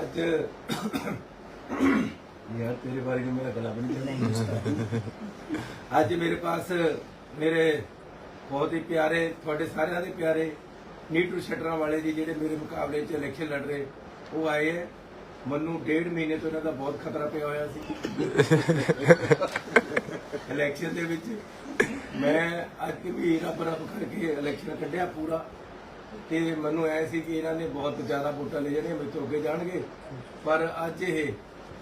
ਅੱਜ ਯਾਰ ਤੇਰੇ ਬਾਰੇ ਕਿ ਮੇਰਾ ਗਲਾ ਬਣ ਗਿਆ। ਅੱਜ ਮੇਰੇ ਪਾਸ ਮੇਰੇ ਬਹੁਤ ਹੀ ਪਿਆਰੇ, ਤੁਹਾਡੇ ਸਾਰਿਆਂ ਦੇ ਪਿਆਰੇ ਨੀਟੂ ਸ਼ਟਰਾਂ ਵਾਲੇ ਜੀ ਜਿਹੜੇ ਮੇਰੇ ਮੁਕਾਬਲੇ 'ਚ ਇਲੈਕਸ਼ਨ ਲੜ ਰਹੇ, ਉਹ ਆਏ ਹੈ। ਮੈਨੂੰ ਡੇਢ ਮਹੀਨੇ ਤੋਂ ਇਹਨਾਂ ਦਾ ਬਹੁਤ ਖਤਰਾ ਪਿਆ ਹੋਇਆ ਸੀ। ਇਲੈਕਸ਼ਨ ਦੇ ਵਿੱਚ ਮੈਂ ਅੱਜ ਵੀ ਰੱਬ ਰੱਬ ਕਰਕੇ ਇਲੈਕਸ਼ਨ ਕੱਢਿਆ ਪੂਰਾ। ਤੇ ਮੈਨੂੰ ਐ ਸੀ ਕਿ ਇਹਨਾਂ ਨੇ ਬਹੁਤ ਜ਼ਿਆਦਾ ਵੋਟਾਂ ਲੈ ਜਾਣੀਆਂ ਮੇਰੇ ਤੋਂ ਅੱਗੇ ਜਾਣਗੇ। ਪਰ ਅੱਜ ਇਹ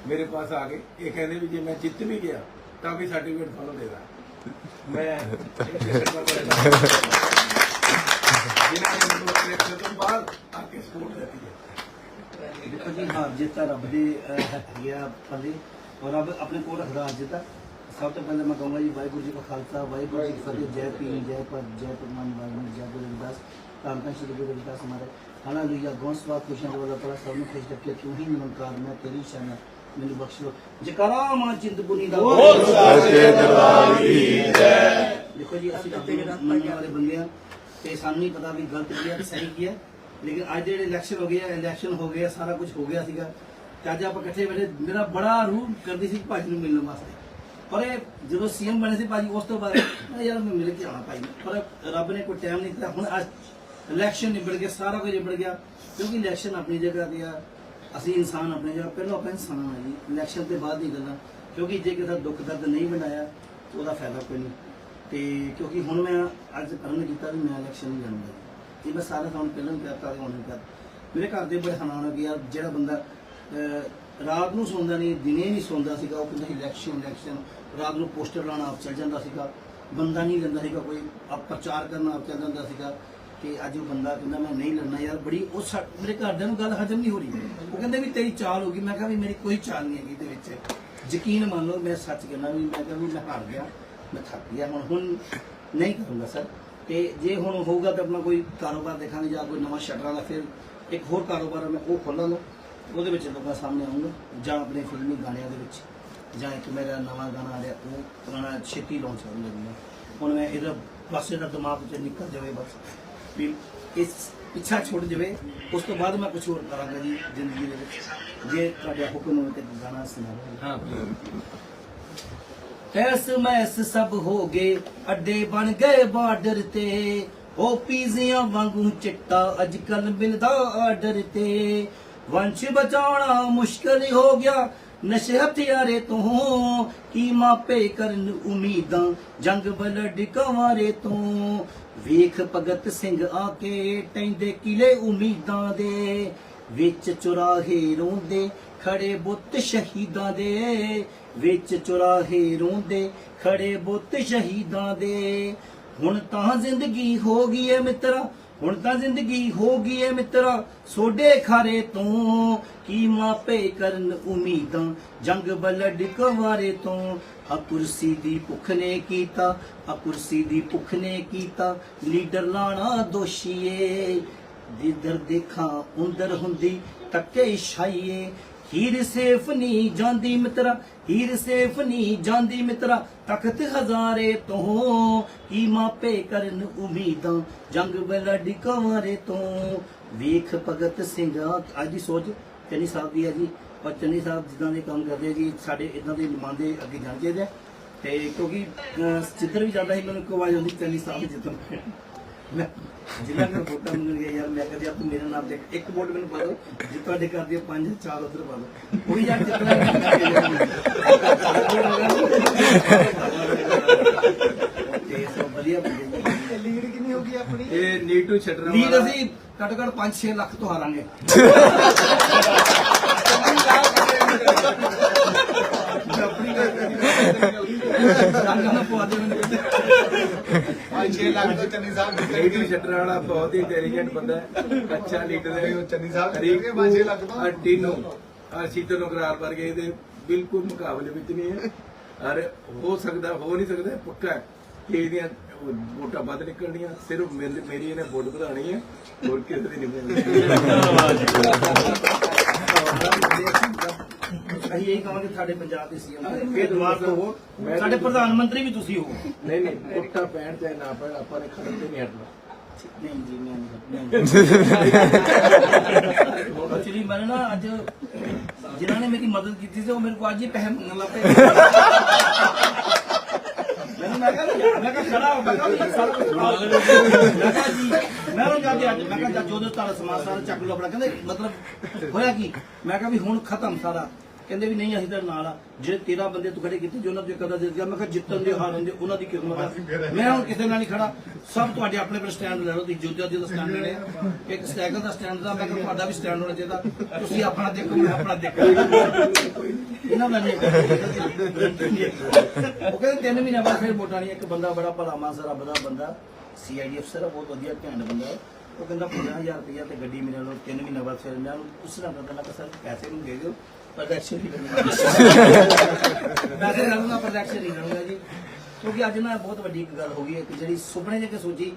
ਮੇਰੇ ਪਾਸ ਆ ਗਏ। ਇਹ ਕਹਿੰਦੇ ਵੀ ਜੇ ਮੈਂ ਜਿੱਤ ਵੀ ਗਿਆ ਤਾਂ ਵੀ ਸਰਟੀਫਿਕੇਟ ਤੁਹਾਨੂੰ ਦੇ ਦਾਂ ਮੈਂ ਜਿਨ੍ਹਾਂ ਨੇ ਮੈਨੂੰ ਇਲੈਕਸ਼ਨ ਤੋਂ ਬਾਅਦ ਆ ਕੇ ਸਪੋਰਟ ਦਿੱਤੀ ਹੈ ਦੇਖੋ ਜੀ ਹਾਰ ਜਿੱਤ ਤਾਂ ਰੱਬ ਦੇ ਅਹ, ਹੈਗੀ ਆ ਪੱਲੇ ਔਰ ਰੱਬ ਆਪਣੇ ਕੋਲ ਰੱਖਦਾ ਜਿੱਤ ਸਭ ਤੋਂ ਪਹਿਲਾਂ ਮੈਂ ਕਹੂੰਗਾ ਜੀ ਵਾਹਿਗੁਰੂ ਜੀ ਕਾ ਖਾਲਸਾ ਵਾਹਿਗੁਰੂ ਜੀ ਕੀ ਫਤਿਹ ਜੈ ਪੀਰ ਜੈ ਪਰ ਜੈ ਪਰਮਾਨ ਵਾਹਿਗੁਰੂ ਜੈ ਗੁਰੂ ਰਵਿਦਾਸ ਧੰਨ ਧੰਨ ਸ਼੍ਰੀ ਗੁਰੂ ਰਵਿਦਾਸ ਹਮਾਰੇ ਹਾਲੇਲੂਇਆ ਗੋਸਵਾ ਖੁਸ਼ੀਆਂ ਦਾ ਵਾਲਾ ਤਲਾ ਸਭ ਨੂੰ ਖੁਸ਼ ਰੱਖੇ। ਤੂੰ ਹੀ ਨਿਰੰਕਾਰ ਮੈਂ ਤੇਰੀ ਸ਼ਰਨ ਮੈਨੂੰ ਬਖਸ਼। ਲੋ ਜਕਰਾ ਮਾਂ ਚਿੰਤਪੁਰਨੀ ਦਾ ਦੇਖੋ ਜੀ ਅਸੀਂ ਨੂੰ ਮੰਨਣ ਵਾਲੇ ਬੰਦੇ ਆ ਤੇ ਸਾਨੂੰ ਨਹੀਂ ਪਤਾ ਵੀ ਗਲਤ ਕੀ ਹੈ ਸਹੀ ਕੀ ਹੈ ਲੇਕਿਨ ਅੱਜ ਜਿਹੜੇ ਇਲੈਕਸ਼ਨ ਹੋ ਗਏ ਆ ਇਲੈਕਸ਼ਨ ਹੋ ਗਏ ਸਾਰਾ ਕੁਝ ਹੋ ਗਿਆ ਸੀਗਾ। ਤੇ ਅੱਜ ਆਪਾਂ ਇਕੱਠੇ ਬੈਠੇ ਮੇਰਾ ਬੜਾ ਰੂਹ ਕਰਦੀ ਸੀ ਭਾਜੀ ਨੂੰ ਮਿਲਣ ਵਾਸਤੇ। ਪਰ ਇਹ ਜਦੋਂ ਸੀਐਮ ਬਣੇ ਸੀ ਭਾਜੀ, ਉਸ ਤੋਂ ਬਾਅਦ ਮੈਂ ਯਾਰ ਮੈਂ ਮਿਲ ਕੇ ਆਉਣਾ ਭਾਈ ਨੂੰ। ਪਰ ਰੱਬ ਨੇ ਕੋਈ ਟਾਈਮ ਨਹੀਂ ਦਿੱਤਾ। ਹੁਣ ਅੱਜ ਇਲੈਕਸ਼ਨ ਨਿਬੜ ਗਿਆ, ਸਾਰਾ ਕੁਝ ਨਿਬੜ ਗਿਆ। ਕਿਉਂਕਿ ਇਲੈਕਸ਼ਨ ਆਪਣੀ ਜਗ੍ਹਾ ਤੇ ਆ। ਅਸੀਂ ਇਨਸਾਨ ਆਪਣੀ ਜਗ੍ਹਾ, ਪਹਿਲਾਂ ਆਪਾਂ ਇਨਸਾਨ ਆ ਜੀ। ਇਲੈਕਸ਼ਨ ਤੇ ਬਾਅਦ ਦੀ ਗੱਲਾਂ ਕਿਉਂਕਿ ਜੇ ਕਿਸੇ ਦਾ ਦੁੱਖ ਦਰਦ ਨਹੀਂ ਬਣਾਇਆ, ਤਾਂ ਉਹਦਾ ਫਾਇਦਾ ਕੋਈ ਨਹੀਂ। ਤੇ ਕਿਉਂਕਿ ਹੁਣ ਮੈਂ ਅੱਜ ਕਰਨ ਕੀਤਾ ਵੀ ਮੈਂ ਇਲੈਕਸ਼ਨ ਨਹੀਂ ਲੜੂੰਗਾ ਜੀ। ਇਹ ਮੈਂ ਸਾਰਾ ਕੰਮ ਪਹਿਲਾਂ ਵੀ ਕਰਤਾ ਤੇ ਹੁਣ ਵੀ ਕਰ ਮੇਰੇ ਘਰ ਦੇ ਬੜੇ ਹੈਰਾਨ ਹੋ ਗਏ ਯਾਰ ਜਿਹੜਾ ਬੰਦਾ ਰਾਤ ਨੂੰ ਸੌਂਦਾ ਨਹੀਂ ਦਿਨੇ ਨਹੀਂ ਸੌਂਦਾ ਸੀਗਾ। ਉਹ ਕਹਿੰਦਾ ਇਲੈਕਸ਼ਨ ਇਲੈਕਸ਼ਨ ਰਾਤ ਨੂੰ ਪੋਸਟਰ ਲਾਉਣਾ ਆਪ ਚੱਲ ਜਾਂਦਾ ਸੀਗਾ। ਬੰਦਾ ਨਹੀਂ ਲੈਂਦਾ ਸੀਗਾ ਕੋਈ। ਆਪ ਪ੍ਰਚਾਰ ਕਰਨਾ ਆਪ ਚੱਲ ਜਾਂਦਾ ਸੀਗਾ ਕਿ ਅੱਜ ਉਹ ਬੰਦਾ ਕਹਿੰਦਾ ਮੈਂ ਨਹੀਂ ਲੜਨਾ ਯਾਰ। ਬੜੀ ਉਹ ਸਾ- ਮੇਰੇ ਘਰਦਿਆਂ ਨੂੰ ਗੱਲ ਹਜਮ ਨਹੀਂ ਹੋ ਰਹੀ। ਉਹ ਕਹਿੰਦੇ ਵੀ ਤੇਰੀ ਚਾਲ ਹੋ ਗਈ। ਮੈਂ ਕਿਹਾ ਵੀ ਮੇਰੀ ਕੋਈ ਚਾਲ ਨਹੀਂ ਹੈਗੀ ਇਹਦੇ ਵਿੱਚ। ਯਕੀਨ ਮੰਨ ਲਓ ਮੈਂ ਸੱਚ ਕਹਿੰਦਾ ਵੀ ਮੈਂ ਕਿਹਾ ਵੀ ਮੈਂ ਹਾਰ ਗਿਆ। ਮੈਂ ਥੱਕ ਗਿਆ। ਹੁਣ ਹੁਣ ਨਹੀਂ ਕਰੂੰਗਾ ਸਰ। ਤੇ ਜੇ ਹੁਣ ਹੋਊਗਾ ਤਾਂ ਆਪਣਾ ਕੋਈ ਕਾਰੋਬਾਰ ਦੇਖਾਂਗੇ ਜਾਂ ਕੋਈ ਨਵਾਂ ਸ਼ਟਰਾਂ ਦਾ ਫਿਰ ਇੱਕ ਹੋਰ ਕਾਰੋਬਾਰ ਆ, ਮੈਂ ਉਹ ਖੋਲਾਂਗਾ। ਉਹਦੇ ਵਿੱਚ ਲੋਕਾਂ ਸਾਹਮਣੇ ਆਉਂਗਾ ਜਾਂ ਆਪਣੇ ਫਿਲਮੀ ਗਾਣਿਆਂ ਦੇ ਵਿੱਚ ਜਾਂ ਇੱਕ ਮੇਰਾ ਨਵਾਂ ਗਾਣਾ ਆ ਰਿਹਾ ਉਹ ਗਾਣਾ ਛੇਤੀ ਲਾਂਚ ਕਰਨ ਲੱਗੀ ਹੁਣ ਮੈਂ ਇਹਦਾ ਪਾਸੇ ਦਾ ਦਿਮਾਗ ਚ ਨਿਕਲ ਜਾਵੇ ਬਸ ਵੀ ਇਸ ਪਿੱਛਾ ਛੁੱਟ ਜਾਵੇ ਉਸ ਤੋਂ ਬਾਅਦ ਮੈਂ ਕੁਝ ਹੋਰ ਕਰਾਂਗਾ ਜੀ ਜ਼ਿੰਦਗੀ ਦੇ ਵਿੱਚ। ਜੇ ਤੁਹਾਡਾ ਹੁਕਮ ਹੋਵੇ ਤੇ ਗਾਣਾ ਸੁਣਾਵਾਂਗਾ ਹਾਂ ਐਸ ਮੈਸ ਸਭ ਹੋ ਗਏ ਅੱਡੇ ਬਣ ਗਏ ਬਾਰਡਰ ਤੇ। ਉਹ ਪੀਜ਼ਿਆਂ ਵਾਂਗੂ ਚਿੱਟਾ ਅੱਜ ਕੱਲ ਮਿਲਦਾ ਆਰਡਰ ਤੇ। ਵੰਸ਼ ਬਚਾਉਣਾ ਮੁਸ਼ਕਲ ਹੋ ਗਿਆ। ਨਸ਼ੇ ਹਥਿਆਰੇ ਤੋਂ ਕੀ ਮਾਪੇ ਕਰਨ ਉਮੀਦਾਂ? ਜੰਗ ਬਲਡ ਕਵਾਰੇ ਤੋਂ। ਵੇਖ ਭਗਤ ਸਿੰਘ ਆ ਕੇ ਟੈਂਦੇ ਕਿਲੇ ਉਮੀਦਾਂ ਦੇ। ਵਿੱਚ ਚੁਰਾਹੇ ਰੋਂਦੇ, ਖੜੇ ਬੁੱਤ ਸ਼ਹੀਦਾਂ ਦੇ। ਵਿੱਚ ਚੁਰਾਹੇ ਰੋਂਦੇ, ਖੜੇ ਬੁੱਤ ਸ਼ਹੀਦਾਂ ਦੇ। ਹੁਣ ਤਾਂ ਜ਼ਿੰਦਗੀ ਹੋ ਗਈ ਏ ਮਿੱਤਰਾ। ਹੁਣ ਤਾਂ ਜ਼ਿੰਦਗੀ ਹੋ ਗਈ ਏ ਮਿੱਤਰਾ, ਸੋਡੇ ਖਾਰੇ ਤੋਂ। ਕੀ ਮਾਪੇ ਕਰਨ ਉਮੀਦਾਂ, ਜੰਗ ਬਲਡ ਕਵਾਰੇ ਤੋਂ। ਆ ਕੁਰਸੀ ਦੀ ਭੁੱਖ ਨੇ ਕੀਤਾ ਆ ਕੁਰਸੀ ਦੀ ਭੁੱਖ ਨੇ ਕੀਤਾ। ਲੀਡਰ ਲਾਣਾ ਦੋਸ਼ੀਏ ਜਿੱਧਰ ਦੇਖਾਂ ਉੰਦਰ ਹੁੰਦੀ ਤੱਕੇ ਛਾਈਏ। ਹੀਰ ਸੇਫ ਨਹੀਂ ਜਾਂਦੀ ਮਿੱਤਰਾ ਹੀਰ ਸੇਫ ਨਹੀਂ ਜਾਂਦੀ ਮਿੱਤਰਾ ਤਖਤ ਹਜ਼ਾਰੇ ਤੋਂ ਕੀ ਮਾਪੇ ਕਰਨ ਉਮੀਦਾਂ ਜੰਗ ਬਲਡ ਕਵਾਰੇ ਤੋਂ ਵੇਖ ਭਗਤ ਸਿੰਘ ਅੱਜ ਦੀ ਸੋਚ ਚੰਨੀ ਸਾਹਿਬ ਦੀ ਹੈ ਜੀ ਔਰ ਚੰਨੀ ਸਾਹਿਬ ਜਿੱਦਾਂ ਦੇ ਕੰਮ ਕਰਦੇ ਜੀ ਸਾਡੇ ਇਦਾਂ ਦੇ ਨੁਮਾਇੰਦੇ ਅੱਗੇ ਜਾਣ ਚਾਹੀਦੇ ਆ। ਤੇ ਕਿਉਂਕਿ ਅਹ, ਜਿੱਧਰ ਵੀ ਜਾਂਦਾ ਸੀ ਮੈਨੂੰ ਇੱਕ ਆਵਾਜ਼ ਆਉਂਦੀ ਚੰਨੀ ਸਾਹਿਬ ਜਿੱਤਣ ਮੈਂ ਜਿੰਨਾ ਕਰ ਵੋਟਾਂ ਮੰਗਣ ਗਿਆ ਯਾਰ ਮੈਂ ਕਹਦੇ ਤੂੰ ਮੇਰੇ ਨਾਮ ਤੇ ਇੱਕ ਵੋਟ ਮੈਨੂੰ ਪਾ ਦਿਓ ਜੇ ਤੁਹਾਡੇ ਘਰ ਦੀਆਂ ਪੰਜ ਚਾਰ ਉਧਰ ਪਾ ਦਿਓ। ਉਹ ਯਾਰ ਜਿੱਤਣਾ ਤੇ ਸਭ ਵਧੀਆ ਬੰਦੇ ਲੀਡ ਕਿੰਨੀ ਹੋ ਗਈ ਆਪਣੀ? ਇਹ ਨੀਟੂ ਸ਼ਟਰਾਂ ਲੀਡ ਵਾਲਾ। ਅਸੀਂ ਘੱਟੋ ਘੱਟ 5-6 ਲੱਖ ਤੋਂ ਹਾਰਾਂਗੇ। ਆਪਣੀ ਗੱਲ ਦਾ ਪਵਾ ਦੇ ਮੈਨੂੰ। 5-6 ਲੱਖ ਚ ਚੰਨੀ ਸਾਹਿਬ ਨੀਟੂ ਜਿੱਤਣਗੇ ਸ਼ਟਰਾਂ ਵਾਲਾ ਬਹੁਤ ਹੀ ਇੰਟੈਲੀਜੈਂਟ ਬੰਦਾ ਹੈ। ਅੱਛਾ ਲੀਡਰ ਹੈ। ਉਹ ਚੰਨੀ ਸਾਹਿਬ ਜਿੱਤਣਗੇ 5-6 ਲੱਖ ਤੋਂ। ਅੱਟੀ ਨੂੰ ਔਰ ਸ਼ੀਤਲ ਨਗਰਾਲ ਵਰਗੇ ਦੇ ਬਿਲਕੁਲ ਮੁਕਾਬਲੇ ਵਿੱਚ ਨਹੀਂ ਹੈ। ਔਰ ਹੋ ਸਕਦਾ ਹੋ ਨਹੀਂ ਸਕਦਾ ਪੱਕਾ ਹੈ ਕਿ ਇਹਦੀਆਂ ਵੋਟਾਂ ਵੱਧ ਨਿਕਲਣੀਆਂ। ਸਿਰਫ ਮੇਰੀ ਮੇਰੀ ਇਹਨੇ ਵੋਟ ਵਧਾਣੀ ਹੈ ਹੋਰ ਕਿਸੇ ਦੀ ਨਹੀਂ ਅਸੀਂ ਇਹੀ ਕਹਾਂਗੇ ਸਾਡੇ ਪੰਜਾਬ ਦੇ ਸੀਐਮ ਇਹ ਦਿਮਾਗ ਮੈਂ- ਸਾਡੇ ਪ੍ਰਧਾਨ ਮੰਤਰੀ ਵੀ ਤੁਸੀਂ ਹੋ। ਨਹੀਂ ਨਹੀਂ ਵੋਟਾਂ ਪੈਣ ਚਾਹੇ ਨਾ ਪੈਣ ਆਪਾਂ ਨੇ ਖੜਨ ਤੇ ਨਹੀਂ ਹਟਣਾ। ਨਹੀਂ ਜੀ ਮੈਂ ਨਹੀਂ ਐਕਚੁਅਲੀ ਮੈਨੂੰ ਨਾ ਅੱਜ ਜਿਨ੍ਹਾਂ ਨੇ ਮੇਰੀ ਮਦਦ ਕੀਤੀ ਸੀ ਉਹ ਮੇਰੇ ਕੋਲ ਅੱਜ ਹੀ ਪੈਸੇ ਮੰਗਣ ਲੱਗ ਪਏ ਮੈਂ ਕਿਹਾ ਮੈਂ ਕਿਹਾ ਖੜਾ ਹੋ ਮੈਂ ਕਿਹਾ ਸਾਰਾ ਹੋ। ਮੈਂ ਕਿਹਾ ਜੀ ਮੈਂ ਉਹ ਜਾਂਦੇ ਅੱਜ ਮੈਂ ਕਿਹਾ ਜਦ ਤਾਰਾ ਸਮਾਨ ਸਾਰਾ ਚੱਕ ਲਓ ਆਪਣਾ। ਕਹਿੰਦੇ ਮਤਲਬ ਹੋਇਆ ਕੀ? ਮੈਂ ਕਿਹਾ ਵੀ ਹੁਣ ਖਤਮ ਸਾਰਾ। ਕਹਿੰਦੇ ਵੀ ਨਹੀਂ ਅਸੀਂ ਤਾਂ ਨਾਲ ਆ। ਜਿਹੜੇ 13 ਬੰਦੇ ਤੂੰ ਖੜੇ ਕੀਤੇ ਜੋ ਉਹਨਾਂ ਦੇ ਕਦਾ ਦੇ ਗਿਆ ਮੈਂ ਕਿਹਾ ਜਿੱਤਣ ਦੇ ਹਾਰਨ ਦੇ ਉਹਨਾਂ ਦੀ ਕਿਸਮਤ ਆ। ਮੈਂ ਹੁਣ ਕਿਸੇ ਨਾਲ ਨਹੀਂ ਖੜਾ। ਸਭ ਤੁਹਾਡੇ ਆਪਣੇ ਆਪਣੇ ਸਟੈਂਡ ਲੈ ਲਓ ਤੁਸੀਂ ਜੋਧਾ ਜੀ ਦਾ ਸਟੈਂਡ ਲੈਣੇ। ਇੱਕ ਸਾਈਕਲ ਦਾ ਸਟੈਂਡ ਦਾ ਮੈਂ ਕਿਹਾ ਤੁਹਾਡਾ ਵੀ ਸਟੈਂਡ ਹੋਣਾ ਚਾਹੀਦਾ। ਤੁਸੀਂ ਆਪਣਾ ਦੇਖੋ ਮੈਂ ਆਪਣਾ ਦੇਖਾਂ। ਇਹਨਾਂ ਦਾ ਨਹੀਂ ਉਹ ਕਹਿੰਦੇ ਤਿੰਨ ਮਹੀਨੇ ਬਾਅਦ ਫਿਰ ਵੋਟਾਂ ਨਹੀਂ ਇੱਕ ਬੰਦਾ ਬੜਾ ਭਲਾ ਮਾਨਸਾ ਰੱਬ ਦਾ ਬੰਦਾ। ਸੀਆਈਡੀ ਅਫਸਰ ਆ ਬਹੁਤ ਵਧੀਆ ਘੈਂਟ ਬੰਦਾ ਹੈ। ਉਹ ਕਹਿੰਦਾ 50000 ਰੁਪਇਆ ਤੇ ਗੱਡੀ ਮੇਰੇ ਨਾਲ ਤਿੰਨ ਮਹੀਨੇ ਬਾਅਦ ਫਿਰ ਮੈਂ ਉਸ ਨਾਲ ਕਹਿੰਦਾ ਸਰ ਪੈਸੇ ਨੂੰ ਦੇ ਦਿਓ। ਕਰੂੰਗਾ। ਜੀ। ਕਿਉਂਕਿ ਅੱਜ ਨਾ ਬਹੁਤ ਵੱਡੀ ਇੱਕ ਗੱਲ ਹੋ ਗਈ ਹੈ ਕਿ ਜਿਹੜੀ ਸੁਪਨੇ ਜੇ ਕੇ ਸੋਚੀ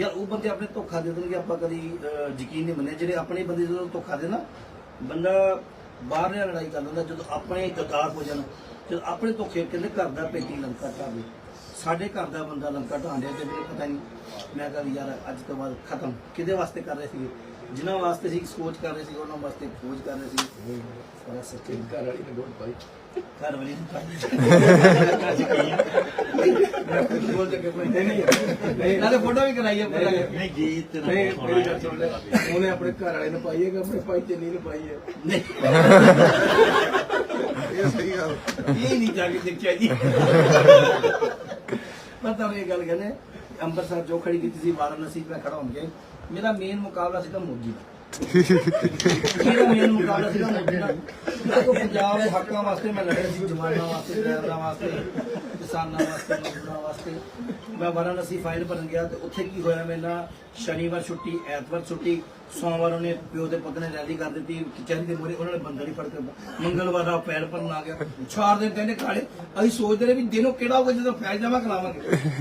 ਯਾਰ ਉਹ ਬੰਦੇ ਆਪਣੇ ਧੋਖਾ ਦੇ ਦੇਣਗੇ ਆਪਾਂ ਕਦੀ ਯਕੀਨ ਨਹੀਂ ਮੰਨੇ ਜਿਹੜੇ ਆਪਣੇ ਬੰਦੇ ਜਦੋਂ ਧੋਖਾ ਦੇ ਨਾ ਬੰਦਾ ਬਾਹਰ ਨਾਲ ਲੜਾਈ ਕਰ ਲੈਂਦਾ ਜਦੋਂ ਆਪਣੇ ਗਦਾਰ ਹੋ ਜਾਣ ਜਦੋਂ ਆਪਣੇ ਧੋਖੇ ਕਹਿੰਦੇ ਘਰ ਦਾ ਪੇਟੀ ਲੰਕਾ ਢਾਵੇ। ਸਾਡੇ ਘਰ ਦਾ ਬੰਦਾ ਲੰਕਾ ਢਾਉਂਦੇ ਤੇ ਮੈਨੂੰ ਪਤਾ ਨਹੀਂ ਮੈਂ ਕਿਹਾ ਵੀ ਯਾਰ ਅੱਜ ਤੋਂ ਬਾਅਦ ਖਤਮ। ਕਿਹਦੇ ਵਾਸਤੇ ਕਰ ਰਹੇ ਸੀਗੇ? ਜਿਨ੍ਹਾਂ ਵਾਸਤੇ ਸੀ ਸੋਚ ਕਰ ਰਹੇ ਸੀ ਉਹਨਾਂ ਵਾਸਤੇ ਖੋਜ ਕਰ ਰਹੇ ਸੀ। ਸਾਰਾ ਸੱਚੇ ਘਰ ਵਾਲੀ ਨੇ ਵੋਟ ਪਾਈ। ਘਰ ਵਾਲੀ ਨੂੰ ਬੋਲ ਕੇ ਕੋਈ ਨਹੀਂ। ਨਾਲੇ ਫੋਟੋ ਵੀ ਕਰਾਈ ਆਪਾਂ ਨਹੀਂ ਗੀਤ ਤੇਰਾ ਨਹੀਂ ਬਹੁਤ ਮੇਰੀ ਸੋਹਣਾ ਗੱਲ ਸੁਣ ਲੈ। ਉਹਨੇ ਆਪਣੇ ਘਰ ਵਾਲੇ ਨੂੰ ਪਾਈ ਹੈ ਕਿ ਆਪਣੇ ਭਾਈ ਚੰਨੀ ਨੂੰ ਪਾਈ ਹੈ? ਨਹੀਂ। ਇਹ ਸਹੀ ਗੱਲ। ਇਹ ਨਹੀਂ ਜਾ ਕੇ ਦੇਖਿਆ ਜੀ। ਮੈਂ ਤੁਹਾਨੂੰ ਇਹ ਗੱਲ ਕਹਿੰਦੇ ਅੰਮ੍ਰਿਤਸਰ ਜੋ ਖੜੀ ਕੀਤੀ ਸੀ ਵਾਰਾਣਸੀ ਮੈਂ ਖੜਾ ਹੋਣ ਗਿਆ। ਮੇਰਾ ਮੇਨ ਮੁਕਾਬਲਾ ਸੀਗਾ ਮੋਦੀ ਦਾ। ਮੇਰਾ ਮੇਨ ਮੁਕਾਬਲਾ ਸੀਗਾ ਮੋਦੀ ਦਾ। ਦੇਖੋ ਪੰਜਾਬ ਦੇ ਹੱਕਾਂ ਵਾਸਤੇ ਮੈਂ ਲੜਿਆ ਸੀ, ਜਵਾਨਾਂ ਵਾਸਤੇ ਡਰਾਈਵਰਾਂ ਵਾਸਤੇ, ਕਿਸਾਨਾਂ ਵਾਸਤੇ, ਮਜ਼ਦੂਰਾਂ ਵਾਸਤੇ। ਮੈਂ ਵਾਰਾਣਸੀ ਫਾਈਲ ਭਰਨ ਗਿਆ ਤੇ ਉੱਥੇ ਕੀ ਹੋਇਆ ਮੇਰੇ ਸ਼ਨੀਵਾਰ ਛੁੱਟੀ, ਐਤਵਾਰ ਛੁੱਟੀ, ਸੋਮਵਾਰ ਉਹਨੇ ਪਿਓ ਦੇ ਪੁੱਤ ਨੇ ਰੈਲੀ ਕਰ ਦਿੱਤੀ, ਕਚਹਿਰੀ ਦੇ ਮੂਹਰੇ ਉਹਨਾਂ ਨੇ ਬੰਦਾ ਨਹੀਂ ਫੜ ਕੇ ਮੰਗਲਵਾਰ ਦਾ ਪੈਰ ਭਰਨ ਆ ਗਿਆ। ਚਾਰ ਦਿਨ ਕਹਿੰਦੇ, ਕਾਲੇ, ਅਸੀਂ ਸੋਚਦੇ ਰਹੇ ਵੀ ਦਿਨੋਂ ਕਿਹੜਾ ਹੋਊਗਾ ਜਦੋਂ ਫੈਲ ਜਮਾ ਕਰਾਵਾਂਗੇ?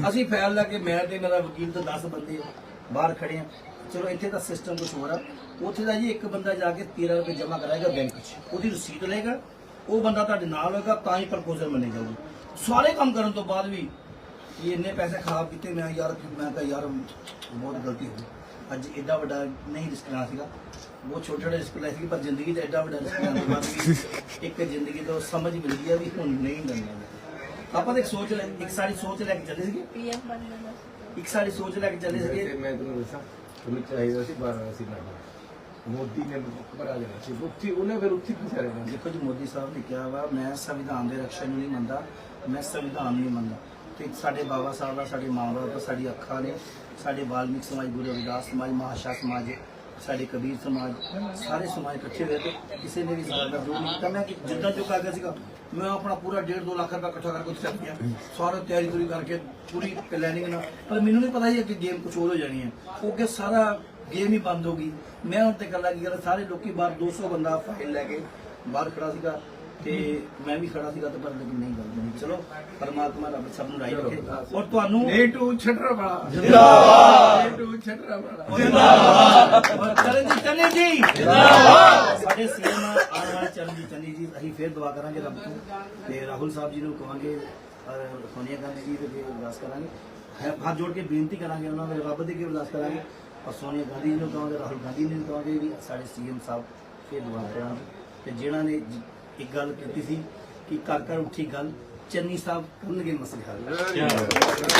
ਅਸੀਂ ਫੈਲ ਲੈ ਕੇ ਮੈਂ ਤੇ ਮੇਰਾ ਵਕੀਲ ਤੇ 10 ਬੰਦੇ ਬਾਹਰ ਖੜੇ ਆ। ਚਲੋ ਇੱਥੇ ਦਾ ਸਿਸਟਮ ਕੁਝ ਹੋਰ ਆ। ਉੱਥੇ ਦਾ ਜੀ ਇੱਕ ਬੰਦਾ ਜਾ ਕੇ 13 ਰੁਪਏ ਜਮਾ ਕਰਾਏਗਾ ਬੈਂਕ 'ਚ। ਉਹਦੀ ਰਸੀਦ ਲਏਗਾ ਉਹ ਬੰਦਾ ਤੁਹਾਡੇ ਨਾਲ ਹੋਏਗਾ ਤਾਂ ਹੀ ਪ੍ਰਪੋਜ਼ਲ ਮੰਨੀ ਜਾਊਗੀ। ਸਾਰੇ ਕੰਮ ਕਰਨ ਤੋਂ ਬਾਅਦ ਵੀ ਇਹ ਇੰਨੇ ਪੈਸੇ ਖਰਾਬ ਕੀਤੇ ਮੈਂ ਯਾਰ ਮੈਂ ਤਾਂ ਯਾਰ ਬਹੁਤ ਗਲਤੀ ਹੋ ਗਈ। ਅੱਜ ਐਡਾ ਵੱਡਾ ਨਹੀਂ ਰਿਸਕ ਲੈਣਾ ਸੀਗਾ। ਬਹੁਤ ਛੋਟਾ ਜਿਹਾ ਰਿਸਕ ਲਿਆ ਸੀ ਪਰ ਜ਼ਿੰਦਗੀ 'ਚ ਐਡਾ ਵੱਡਾ ਰਿਸਕ ਲੈਣ ਤੋਂ ਬਾਅਦ ਵੀ ਇੱਕ ਜ਼ਿੰਦਗੀ ਤੋਂ ਸਮਝ ਮਿਲਦੀ ਆ ਵੀ ਹੁਣ ਨਹੀਂ ਕਰਨਾ ਆਪਾਂ ਤਾਂ ਇੱਕ ਸੋਚ ਲੈ ਇੱਕ ਸਾਡੀ ਸੋਚ ਲੈ ਕੇ ਚੱਲੇ ਸੀਗੇ। ਪੀਐਮ ਬਣ ਜਾਣਾ। ਇੱਕ ਸਾਡੀ ਸੋਚ ਲੈ ਕੇ ਚੱਲੇ ਸੀਗੇ। ਮੈਂ ਤੁਹਾਨੂੰ ਦੱਸਾਂ ਤੁਹਾਨੂੰ ਚਾਹੀਦਾ ਸੀ ਵਾਰਾਣਸੀ ਨਾਲ ਮੋਦੀ ਨੇ ਬਰਾ ਦੇਣਾ ਸੀ। ਉੱਥੇ ਉਹਨੇ ਫਿਰ ਉੱਥੇ ਫਸਿਆ ਰਹਿਣਾ ਦੇਖੋ ਜੀ, ਮੋਦੀ ਸਾਹਿਬ ਨੇ ਕਿਹਾ ਵਾ, ਮੈਂ ਸੰਵਿਧਾਨ ਦੇ ਰੱਖਿਆ ਨੂੰ ਨਹੀਂ ਮੰਨਦਾ, ਮੈਂ ਸੰਵਿਧਾਨ ਨੂੰ ਨਹੀਂ ਮੰਨਦਾ। ਤੇ ਸਾਡੇ ਬਾਬਾ ਸਾਹਿਬ ਦਾ, ਸਾਡੇ ਮਾਂ ਬਾਪ ਦਾ, ਸਾਡੀ ਅੱਖਾਂ ਨੇ, ਸਾਡੇ ਵਾਲਮੀਕ ਸਮਾਜ, ਗੁਰੂ ਰਵਿਦਾਸ ਸਮਾਜ, ਮਹਾਸ਼ਾ ਸਮਾਜ ਸਾਡੇ ਕਬੀਰ ਸਮਾਜ, ਸਾਰੇ ਸਮਾਜ ਇਕੱਠੇ ਹੋਏ ਤੇ ਕਿਸੇ ਨੇ ਵੀ ਸਾਡਾ ਜੋ ਨਹੀਂ ਕੀਤਾ। ਮੈਂ ਕਿ ਜਿੱਦਾਂ ਜੋ ਕਰ ਸੀਗਾ, ਮੈਂ ਆਪਣਾ ਪੂਰਾ 1.5 2 ਲੱਖ ਰੁਪਏ ਇਕੱਠਾ ਕਰਕੇ ਉੱਥੇ ਗਿਆ ਸਾਰਾ ਤਿਆਰੀ ਤੁਰੀ ਕਰਕੇ ਪੂਰੀ ਪਲੈਨਿੰਗ ਨਾਲ। ਪਰ ਮੈਨੂੰ ਨਹੀਂ ਪਤਾ ਸੀ ਕਿ ਗੇਮ ਕੁਝ ਹੋਰ ਹੋ ਜਾਣੀ ਹੈ। ਉਹ ਕਿ ਸਾਰਾ ਗੇਮ ਹੀ ਬੰਦ ਹੋ ਗਈ। ਮੈਂ ਹੁਣ ਤੇ ਗੱਲ ਲੱਗੀ ਸਾਰੇ ਲੋਕੀ ਬਾਹਰ 200 ਬੰਦਾ ਫਾਈਲ ਲੈ ਕੇ ਬਾਹਰ ਖੜਾ ਸੀਗਾ। ਤੇ ਮੈਂ ਵੀ ਖੜਾ ਸੀਗਾ ਤੇ ਪਰ ਲੇਕਿਨ ਨਹੀਂ ਗੱਲ ਬਣੀ ਚਲੋ ਪਰਮਾਤਮਾ ਰੱਬ ਸਭ ਨੂੰ ਰਾਈ ਰੱਖੇ। ਔਰ ਤੁਹਾਨੂੰ ਨੇਟੂ ਛੱਡਰ ਵਾਲਾ। ਜਿੰਦਾਬਾਦ। ਨੇਟੂ ਛੱਡਰ ਵਾਲਾ। ਔਰ ਚਰਨਜੀਤ ਚੰਨੀ ਜੀ ਸਾਡੇ ਸੀਐਮ ਆਉਣ ਵਾਲੇ ਚਰਨਜੀਤ ਚੰਨੀ ਜੀ ਅਸੀਂ ਫੇਰ ਦੁਆ ਕਰਾਂਗੇ ਰੱਬ ਤੋਂ ਤੇ ਰਾਹੁਲ ਸਾਹਿਬ ਜੀ ਨੂੰ ਕਹਾਂਗੇ ਔਰ ਸੋਨੀਆ ਗਾਂਧੀ ਜੀ ਦੇ ਵੀ ਅਰਦਾਸ ਕਰਾਂਗੇ। ਹੱਥ ਜੋੜ ਕੇ ਬੇਨਤੀ ਕਰਾਂਗੇ ਉਹਨਾਂ ਦੇ ਰੱਬ ਦੇ ਅੱਗੇ ਅਰਦਾਸ ਕਰਾਂਗੇ। ਔਰ ਸੋਨੀਆ ਗਾਂਧੀ ਜੀ ਨੂੰ ਕਹਾਂਗੇ ਰਾਹੁਲ ਗਾਂਧੀ ਜੀ ਨੂੰ ਕਹਾਂਗੇ ਵੀ ਸਾਡੇ ਸੀਐਮ ਸਾਹਿਬ ਫੇਰ ਦੁਆ ਕਰਾਂ ਤੇ ਜਿਹਨਾਂ ਨੇ ਇੱਕ ਗੱਲ ਕੀਤੀ ਸੀ ਕਿ ਘਰ ਘਰ ਉੱਠੀ ਗੱਲ ਚੰਨੀ ਸਾਹਿਬ ਕਰਨਗੇ ਮਸਲੇ ਹੱਲ।